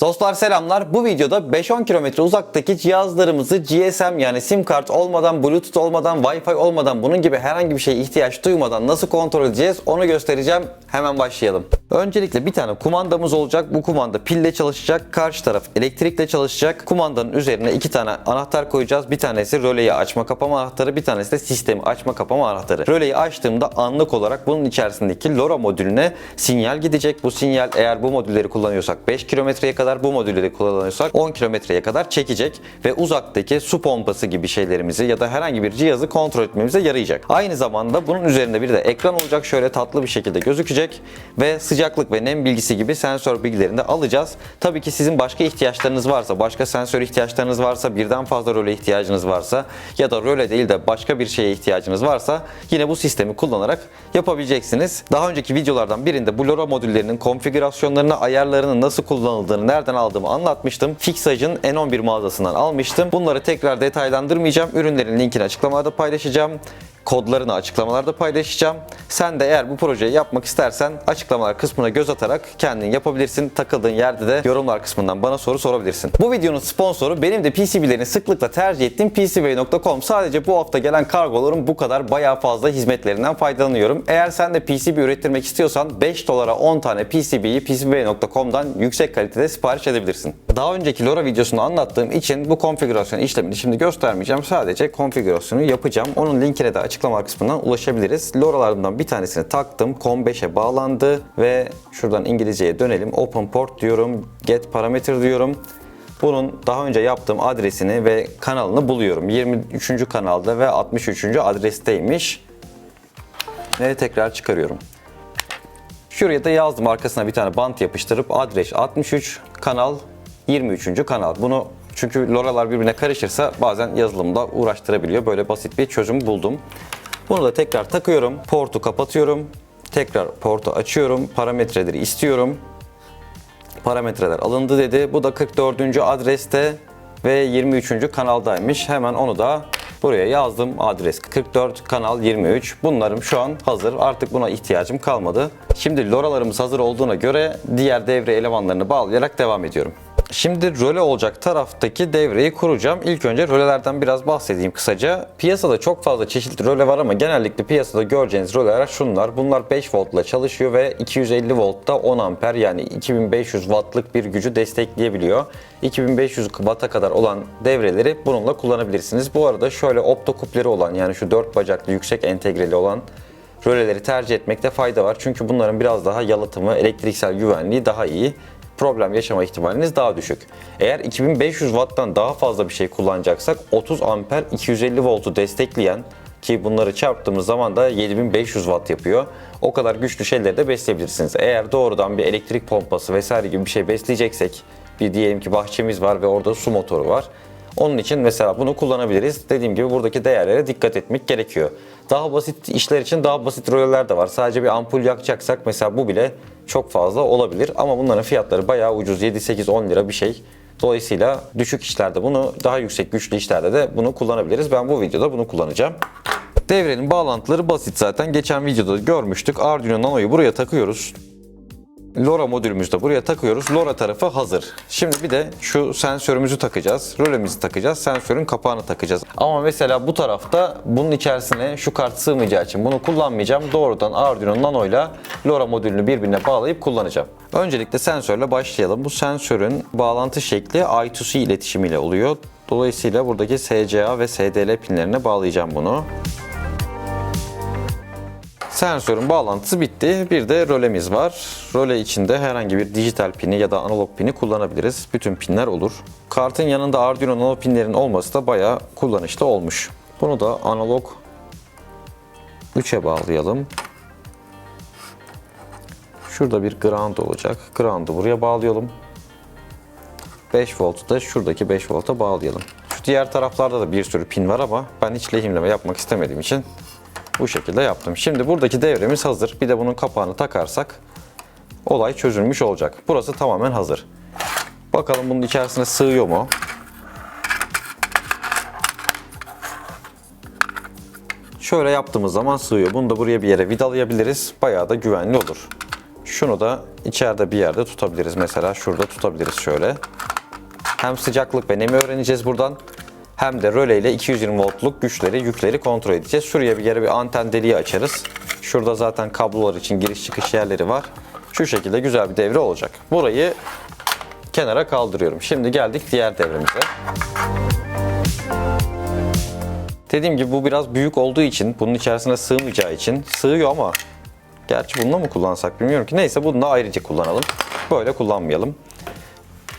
Dostlar selamlar. Bu videoda 5-10 kilometre uzaktaki cihazlarımızı GSM yani sim kart olmadan, Bluetooth olmadan, Wi-Fi olmadan bunun gibi herhangi bir şeye ihtiyaç duymadan nasıl kontrol edeceğiz onu göstereceğim. Hemen başlayalım. Öncelikle bir tane kumandamız olacak. Bu kumanda pille çalışacak. Karşı taraf elektrikle çalışacak. Kumandanın üzerine iki tane anahtar koyacağız. Bir tanesi röleyi açma kapama anahtarı, bir tanesi de sistemi açma kapama anahtarı. Röleyi açtığımda anlık olarak bunun içerisindeki LoRa modülüne sinyal gidecek. Bu sinyal eğer bu modülleri kullanıyorsak 5 kilometreye kadar, bu modülleri kullanıyorsak 10 kilometreye kadar çekecek ve uzaktaki su pompası gibi şeylerimizi ya da herhangi bir cihazı kontrol etmemize yarayacak. Aynı zamanda bunun üzerinde bir de ekran olacak. Şöyle tatlı bir şekilde gözükecek ve sıcaklık ve nem bilgisi gibi sensör bilgilerini de alacağız. Tabii ki sizin başka ihtiyaçlarınız varsa, başka sensör ihtiyaçlarınız varsa, birden fazla röle ihtiyacınız varsa ya da röle değil de başka bir şeye ihtiyacınız varsa yine bu sistemi kullanarak yapabileceksiniz. Daha önceki videolardan birinde bu LoRa modüllerinin konfigürasyonlarını, ayarlarını nasıl kullanıldığını, nereden aldığımı anlatmıştım. Fixage'ın N11 mağazasından almıştım. Bunları tekrar detaylandırmayacağım. Ürünlerin linkini açıklamada paylaşacağım kodlarını açıklamalarda paylaşacağım. Sen de eğer bu projeyi yapmak istersen açıklamalar kısmına göz atarak kendin yapabilirsin. Takıldığın yerde de yorumlar kısmından bana soru sorabilirsin. Bu videonun sponsoru benim de PCB'lerini sıklıkla tercih ettiğim PCBay.com. Sadece bu hafta gelen kargoların bu kadar bayağı fazla hizmetlerinden faydalanıyorum. Eğer sen de PCB ürettirmek istiyorsan 5 dolara 10 tane PCB'yi PCBay.com'dan yüksek kalitede sipariş edebilirsin. Daha önceki LoRa videosunu anlattığım için bu konfigürasyon işlemini şimdi göstermeyeceğim. Sadece konfigürasyonu yapacağım. Onun linkine de açıklama kısmından ulaşabiliriz. LoRa'lardan bir tanesini taktım. COM5'e bağlandı ve şuradan İngilizceye dönelim. Open port diyorum. Get parameter diyorum. Bunun daha önce yaptığım adresini ve kanalını buluyorum. 23. kanalda ve 63. adresteymiş. Ve tekrar çıkarıyorum. Şuraya da yazdım arkasına bir tane bant yapıştırıp adres 63 kanal 23. kanal. Bunu çünkü loralar birbirine karışırsa bazen yazılımda uğraştırabiliyor. Böyle basit bir çözüm buldum. Bunu da tekrar takıyorum. Portu kapatıyorum. Tekrar portu açıyorum. Parametreleri istiyorum. Parametreler alındı dedi. Bu da 44. adreste ve 23. kanaldaymış. Hemen onu da buraya yazdım. Adres 44, kanal 23. Bunlarım şu an hazır. Artık buna ihtiyacım kalmadı. Şimdi loralarımız hazır olduğuna göre diğer devre elemanlarını bağlayarak devam ediyorum. Şimdi röle olacak taraftaki devreyi kuracağım. İlk önce rölelerden biraz bahsedeyim kısaca. Piyasada çok fazla çeşitli röle var ama genellikle piyasada göreceğiniz röleler şunlar. Bunlar 5 voltla çalışıyor ve 250 voltta 10 amper yani 2500 wattlık bir gücü destekleyebiliyor. 2500 watt'a kadar olan devreleri bununla kullanabilirsiniz. Bu arada şöyle optokupleri olan yani şu 4 bacaklı yüksek entegreli olan röleleri tercih etmekte fayda var. Çünkü bunların biraz daha yalıtımı, elektriksel güvenliği daha iyi problem yaşama ihtimaliniz daha düşük. Eğer 2500 watt'tan daha fazla bir şey kullanacaksak 30 amper 250 voltu destekleyen ki bunları çarptığımız zaman da 7500 watt yapıyor. O kadar güçlü şeyleri de besleyebilirsiniz. Eğer doğrudan bir elektrik pompası vesaire gibi bir şey besleyeceksek bir diyelim ki bahçemiz var ve orada su motoru var. Onun için mesela bunu kullanabiliriz. Dediğim gibi buradaki değerlere dikkat etmek gerekiyor. Daha basit işler için daha basit röleler de var. Sadece bir ampul yakacaksak mesela bu bile çok fazla olabilir. Ama bunların fiyatları bayağı ucuz. 7, 8, 10 lira bir şey. Dolayısıyla düşük işlerde bunu, daha yüksek güçlü işlerde de bunu kullanabiliriz. Ben bu videoda bunu kullanacağım. Devrenin bağlantıları basit zaten. Geçen videoda görmüştük. Arduino Nano'yu buraya takıyoruz. LoRa modülümüzü de buraya takıyoruz. LoRa tarafı hazır. Şimdi bir de şu sensörümüzü takacağız. Rölemizi takacağız. Sensörün kapağını takacağız. Ama mesela bu tarafta bunun içerisine şu kart sığmayacağı için bunu kullanmayacağım. Doğrudan Arduino Nano ile LoRa modülünü birbirine bağlayıp kullanacağım. Öncelikle sensörle başlayalım. Bu sensörün bağlantı şekli I2C iletişimiyle oluyor. Dolayısıyla buradaki SCA ve SDL pinlerine bağlayacağım bunu. Sensörün bağlantısı bitti. Bir de rölemiz var. Röle içinde herhangi bir dijital pini ya da analog pini kullanabiliriz. Bütün pinler olur. Kartın yanında Arduino Nano pinlerin olması da bayağı kullanışlı olmuş. Bunu da analog 3'e bağlayalım. Şurada bir ground olacak. Ground'u buraya bağlayalım. 5 voltu da şuradaki 5 volta bağlayalım. Şu diğer taraflarda da bir sürü pin var ama ben hiç lehimleme yapmak istemediğim için bu şekilde yaptım. Şimdi buradaki devremiz hazır. Bir de bunun kapağını takarsak olay çözülmüş olacak. Burası tamamen hazır. Bakalım bunun içerisine sığıyor mu? Şöyle yaptığımız zaman sığıyor. Bunu da buraya bir yere vidalayabiliriz. Bayağı da güvenli olur. Şunu da içeride bir yerde tutabiliriz. Mesela şurada tutabiliriz şöyle. Hem sıcaklık ve nemi öğreneceğiz buradan. Hem de röle ile 220 voltluk güçleri, yükleri kontrol edeceğiz. Şuraya bir yere bir anten deliği açarız. Şurada zaten kablolar için giriş çıkış yerleri var. Şu şekilde güzel bir devre olacak. Burayı kenara kaldırıyorum. Şimdi geldik diğer devremize. Dediğim gibi bu biraz büyük olduğu için, bunun içerisine sığmayacağı için sığıyor ama gerçi bununla mı kullansak bilmiyorum ki. Neyse bunu da ayrıca kullanalım. Böyle kullanmayalım.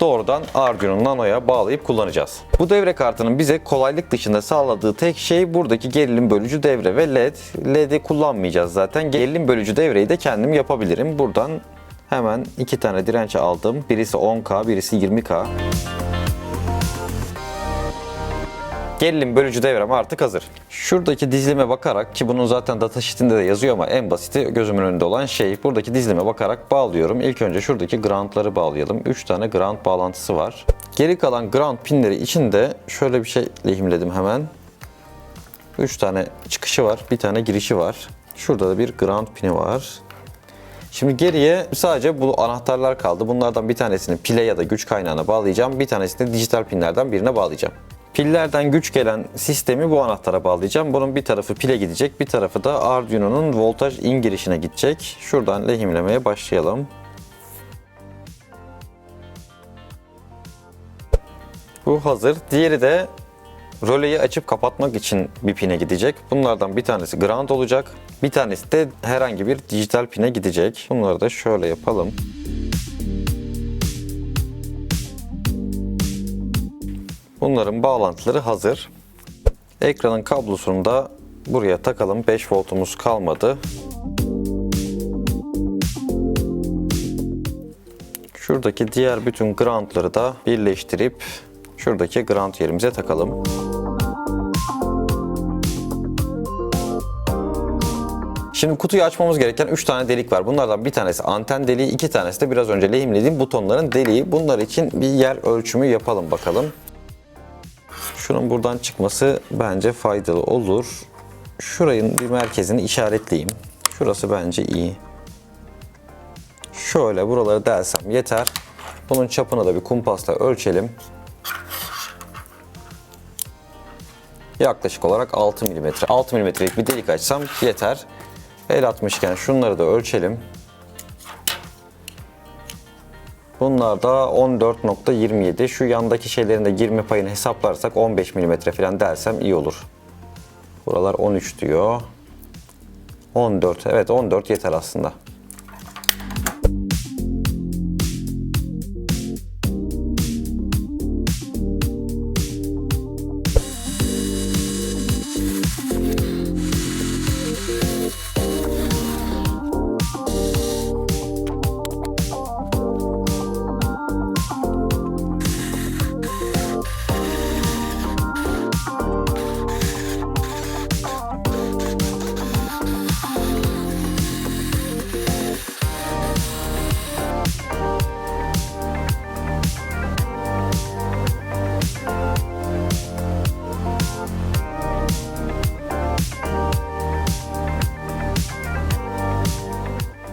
Doğrudan Arduino Nano'ya bağlayıp kullanacağız. Bu devre kartının bize kolaylık dışında sağladığı tek şey buradaki gerilim bölücü devre ve LED. LED'i kullanmayacağız zaten. Gerilim bölücü devreyi de kendim yapabilirim. Buradan hemen iki tane direnç aldım. Birisi 10K, birisi 20K. Gerilim bölücü devrem artık hazır. Şuradaki dizilime bakarak ki bunun zaten datasheet'inde de yazıyor ama en basiti gözümün önünde olan şey buradaki dizilime bakarak bağlıyorum. İlk önce şuradaki groundları bağlayalım. 3 tane ground bağlantısı var. Geri kalan ground pinleri içinde şöyle bir şey lehimledim hemen. 3 tane çıkışı var, bir tane girişi var. Şurada da bir ground pini var. Şimdi geriye sadece bu anahtarlar kaldı. Bunlardan bir tanesini pile ya da güç kaynağına bağlayacağım. Bir tanesini de dijital pinlerden birine bağlayacağım. Pillerden güç gelen sistemi bu anahtara bağlayacağım. Bunun bir tarafı pile gidecek, bir tarafı da Arduino'nun voltaj in girişine gidecek. Şuradan lehimlemeye başlayalım. Bu hazır. Diğeri de röleyi açıp kapatmak için bir pine gidecek. Bunlardan bir tanesi ground olacak. Bir tanesi de herhangi bir dijital pine gidecek. Bunları da şöyle yapalım. Bunların bağlantıları hazır. Ekranın kablosunu da buraya takalım. 5 voltumuz kalmadı. Şuradaki diğer bütün groundları da birleştirip şuradaki ground yerimize takalım. Şimdi kutuyu açmamız gereken 3 tane delik var. Bunlardan bir tanesi anten deliği, iki tanesi de biraz önce lehimlediğim butonların deliği. Bunlar için bir yer ölçümü yapalım bakalım. Şunun buradan çıkması bence faydalı olur. Şurayın bir merkezini işaretleyeyim. Şurası bence iyi. Şöyle buraları delsem yeter. Bunun çapını da bir kumpasla ölçelim. Yaklaşık olarak 6 mm. 6 mm'lik bir delik açsam yeter. El atmışken şunları da ölçelim. Bunlar da 14.27. Şu yandaki şeylerin de girme payını hesaplarsak 15 mm falan dersem iyi olur. Buralar 13 diyor. 14. Evet 14 yeter aslında.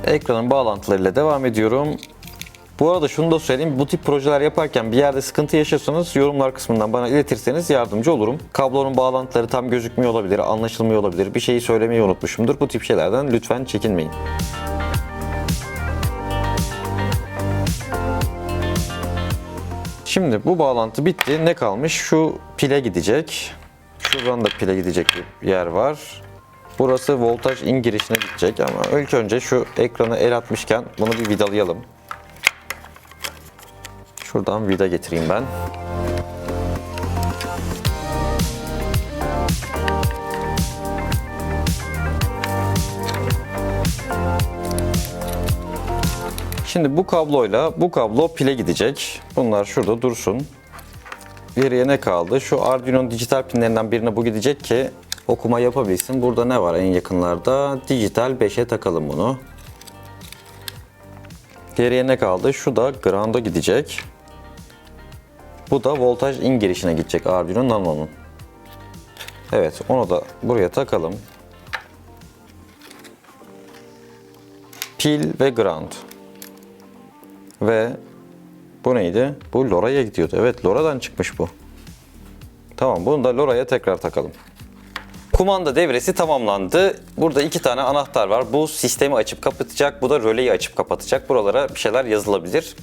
Ekranın bağlantılarıyla devam ediyorum. Bu arada şunu da söyleyeyim. Bu tip projeler yaparken bir yerde sıkıntı yaşıyorsanız yorumlar kısmından bana iletirseniz yardımcı olurum. Kablonun bağlantıları tam gözükmüyor olabilir, anlaşılmıyor olabilir. Bir şeyi söylemeyi unutmuşumdur. Bu tip şeylerden lütfen çekinmeyin. Şimdi bu bağlantı bitti. Ne kalmış? Şu pile gidecek. Şuradan da pile gidecek bir yer var. Burası voltaj in girişine gidecek ama ilk önce şu ekranı el atmışken bunu bir vidalayalım. Şuradan vida getireyim ben. Şimdi bu kabloyla bu kablo pile gidecek. Bunlar şurada dursun. Geriye ne kaldı? Şu Arduino'nun dijital pinlerinden birine bu gidecek ki okuma yapabilsin. Burada ne var en yakınlarda? Dijital 5'e takalım bunu. Geriye ne kaldı? Şu da ground'a gidecek. Bu da voltaj in girişine gidecek Arduino Nano'nun. Evet onu da buraya takalım. pil ve ground. Ve bu neydi? Bu LoRa'ya gidiyordu. Evet LoRa'dan çıkmış bu. Tamam bunu da LoRa'ya tekrar takalım. Kumanda devresi tamamlandı. Burada iki tane anahtar var. Bu sistemi açıp kapatacak. Bu da röleyi açıp kapatacak. Buralara bir şeyler yazılabilir.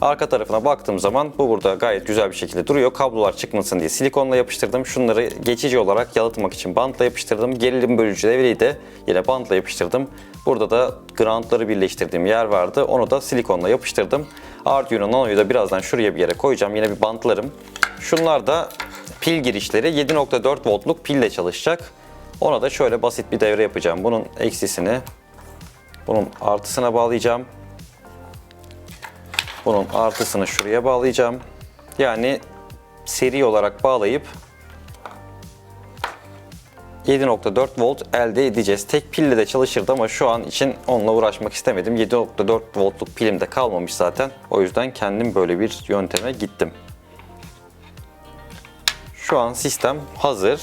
Arka tarafına baktığım zaman bu burada gayet güzel bir şekilde duruyor. Kablolar çıkmasın diye silikonla yapıştırdım. Şunları geçici olarak yalıtmak için bantla yapıştırdım. Gerilim bölücü devreyi de yine bantla yapıştırdım. Burada da groundları birleştirdiğim yer vardı. Onu da silikonla yapıştırdım. Arduino Nano'yu da birazdan şuraya bir yere koyacağım. Yine bir bantlarım. Şunlar da pil girişleri 7.4 voltluk pille çalışacak. Ona da şöyle basit bir devre yapacağım. Bunun eksisini bunun artısına bağlayacağım. Bunun artısını şuraya bağlayacağım. Yani seri olarak bağlayıp 7.4 volt elde edeceğiz. Tek pille de çalışırdı ama şu an için onunla uğraşmak istemedim. 7.4 voltluk pilim de kalmamış zaten. O yüzden kendim böyle bir yönteme gittim. Şu an sistem hazır.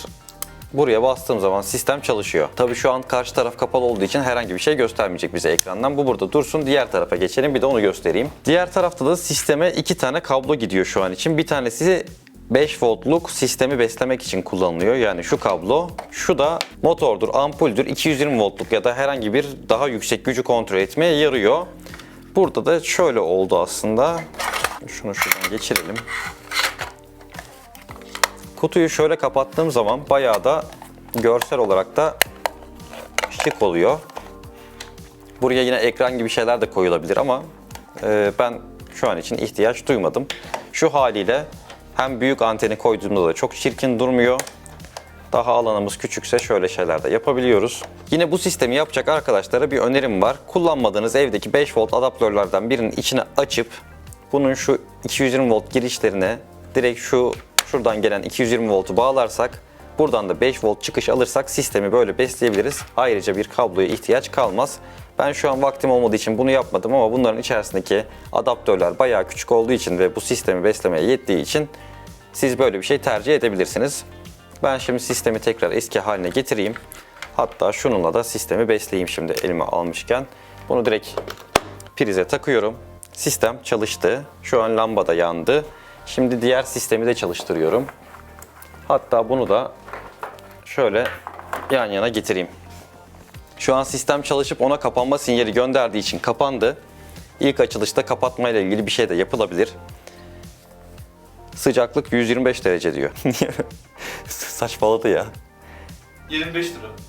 Buraya bastığım zaman sistem çalışıyor. Tabii şu an karşı taraf kapalı olduğu için herhangi bir şey göstermeyecek bize ekrandan. Bu burada dursun. Diğer tarafa geçelim. Bir de onu göstereyim. Diğer tarafta da sisteme iki tane kablo gidiyor şu an için. Bir tanesi 5 voltluk sistemi beslemek için kullanılıyor. Yani şu kablo. Şu da motordur, ampuldür. 220 voltluk ya da herhangi bir daha yüksek gücü kontrol etmeye yarıyor. Burada da şöyle oldu aslında. Şunu şuradan geçirelim. Kutuyu şöyle kapattığım zaman bayağı da görsel olarak da şık oluyor. Buraya yine ekran gibi şeyler de koyulabilir ama e, ben şu an için ihtiyaç duymadım. Şu haliyle hem büyük anteni koyduğumda da çok çirkin durmuyor. Daha alanımız küçükse şöyle şeyler de yapabiliyoruz. Yine bu sistemi yapacak arkadaşlara bir önerim var. Kullanmadığınız evdeki 5 volt adaptörlerden birinin içine açıp bunun şu 220 volt girişlerine direkt şu şuradan gelen 220 voltu bağlarsak buradan da 5 volt çıkış alırsak sistemi böyle besleyebiliriz. Ayrıca bir kabloya ihtiyaç kalmaz. Ben şu an vaktim olmadığı için bunu yapmadım ama bunların içerisindeki adaptörler bayağı küçük olduğu için ve bu sistemi beslemeye yettiği için siz böyle bir şey tercih edebilirsiniz. Ben şimdi sistemi tekrar eski haline getireyim. Hatta şununla da sistemi besleyeyim şimdi elime almışken. Bunu direkt prize takıyorum. Sistem çalıştı. Şu an lamba da yandı. Şimdi diğer sistemi de çalıştırıyorum. Hatta bunu da şöyle yan yana getireyim. Şu an sistem çalışıp ona kapanma sinyali gönderdiği için kapandı. İlk açılışta kapatma ile ilgili bir şey de yapılabilir. Sıcaklık 125 derece diyor. Saçmaladı ya. 25 lira.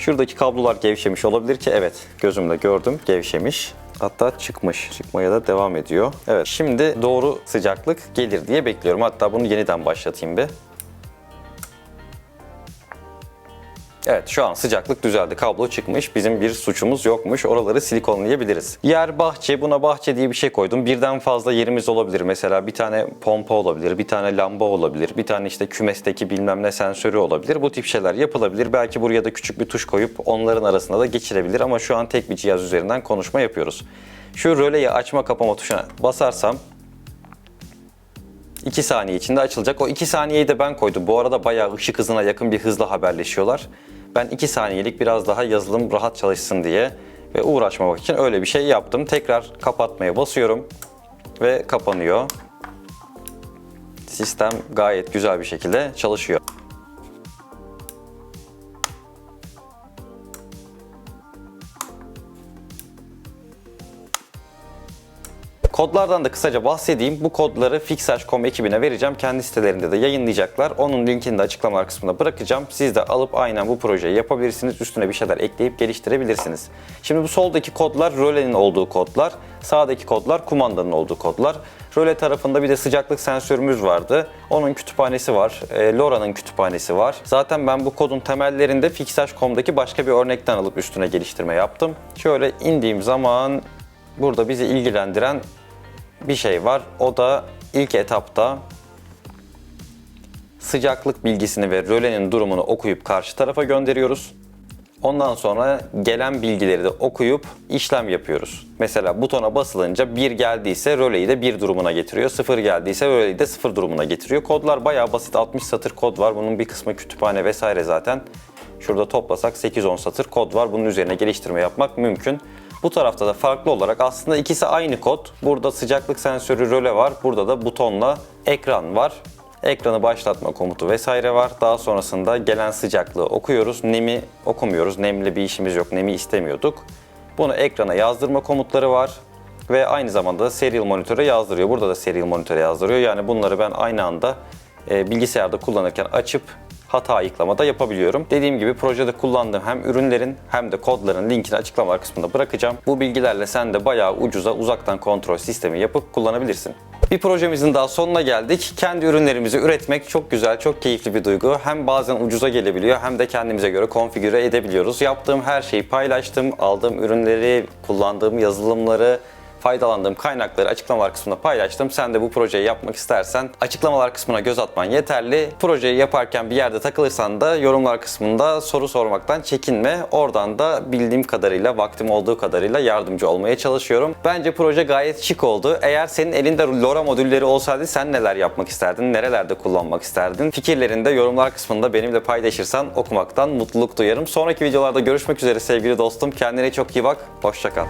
Şuradaki kablolar gevşemiş olabilir ki evet gözümle gördüm gevşemiş. Hatta çıkmış. Çıkmaya da devam ediyor. Evet şimdi doğru sıcaklık gelir diye bekliyorum. Hatta bunu yeniden başlatayım bir. Evet şu an sıcaklık düzeldi. Kablo çıkmış. Bizim bir suçumuz yokmuş. Oraları silikonlayabiliriz. Yer bahçe. Buna bahçe diye bir şey koydum. Birden fazla yerimiz olabilir. Mesela bir tane pompa olabilir. Bir tane lamba olabilir. Bir tane işte kümesteki bilmem ne sensörü olabilir. Bu tip şeyler yapılabilir. Belki buraya da küçük bir tuş koyup onların arasında da geçirebilir. Ama şu an tek bir cihaz üzerinden konuşma yapıyoruz. Şu röleyi açma kapama tuşuna basarsam 2 saniye içinde açılacak. O 2 saniyeyi de ben koydum. Bu arada bayağı ışık hızına yakın bir hızla haberleşiyorlar. Ben 2 saniyelik biraz daha yazılım rahat çalışsın diye ve uğraşmamak için öyle bir şey yaptım. Tekrar kapatmaya basıyorum ve kapanıyor. Sistem gayet güzel bir şekilde çalışıyor. Kodlardan da kısaca bahsedeyim. Bu kodları Fixage.com ekibine vereceğim. Kendi sitelerinde de yayınlayacaklar. Onun linkini de açıklama kısmına bırakacağım. Siz de alıp aynen bu projeyi yapabilirsiniz. Üstüne bir şeyler ekleyip geliştirebilirsiniz. Şimdi bu soldaki kodlar rölenin olduğu kodlar. Sağdaki kodlar kumandanın olduğu kodlar. Röle tarafında bir de sıcaklık sensörümüz vardı. Onun kütüphanesi var. E, LoRa'nın kütüphanesi var. Zaten ben bu kodun temellerinde Fixage.com'daki başka bir örnekten alıp üstüne geliştirme yaptım. Şöyle indiğim zaman burada bizi ilgilendiren bir şey var. O da ilk etapta sıcaklık bilgisini ve rölenin durumunu okuyup karşı tarafa gönderiyoruz. Ondan sonra gelen bilgileri de okuyup işlem yapıyoruz. Mesela butona basılınca 1 geldiyse röleyi de 1 durumuna getiriyor. 0 geldiyse röleyi de 0 durumuna getiriyor. Kodlar bayağı basit 60 satır kod var. Bunun bir kısmı kütüphane vesaire zaten. Şurada toplasak 8-10 satır kod var. Bunun üzerine geliştirme yapmak mümkün. Bu tarafta da farklı olarak aslında ikisi aynı kod. Burada sıcaklık sensörü röle var. Burada da butonla ekran var. Ekranı başlatma komutu vesaire var. Daha sonrasında gelen sıcaklığı okuyoruz. Nemi okumuyoruz. Nemli bir işimiz yok. Nemi istemiyorduk. Bunu ekrana yazdırma komutları var. Ve aynı zamanda da serial monitöre yazdırıyor. Burada da serial monitöre yazdırıyor. Yani bunları ben aynı anda e, bilgisayarda kullanırken açıp hata ayıklamada yapabiliyorum. Dediğim gibi projede kullandığım hem ürünlerin hem de kodların linkini açıklamalar kısmında bırakacağım. Bu bilgilerle sen de bayağı ucuza uzaktan kontrol sistemi yapıp kullanabilirsin. Bir projemizin daha sonuna geldik. Kendi ürünlerimizi üretmek çok güzel, çok keyifli bir duygu. Hem bazen ucuza gelebiliyor hem de kendimize göre konfigüre edebiliyoruz. Yaptığım her şeyi paylaştım. Aldığım ürünleri, kullandığım yazılımları, faydalandığım kaynakları açıklamalar kısmında paylaştım. Sen de bu projeyi yapmak istersen açıklamalar kısmına göz atman yeterli. Projeyi yaparken bir yerde takılırsan da yorumlar kısmında soru sormaktan çekinme. Oradan da bildiğim kadarıyla, vaktim olduğu kadarıyla yardımcı olmaya çalışıyorum. Bence proje gayet şık oldu. Eğer senin elinde LoRa modülleri olsaydı sen neler yapmak isterdin, nerelerde kullanmak isterdin? Fikirlerini de yorumlar kısmında benimle paylaşırsan okumaktan mutluluk duyarım. Sonraki videolarda görüşmek üzere sevgili dostum. Kendine çok iyi bak. Hoşça kal.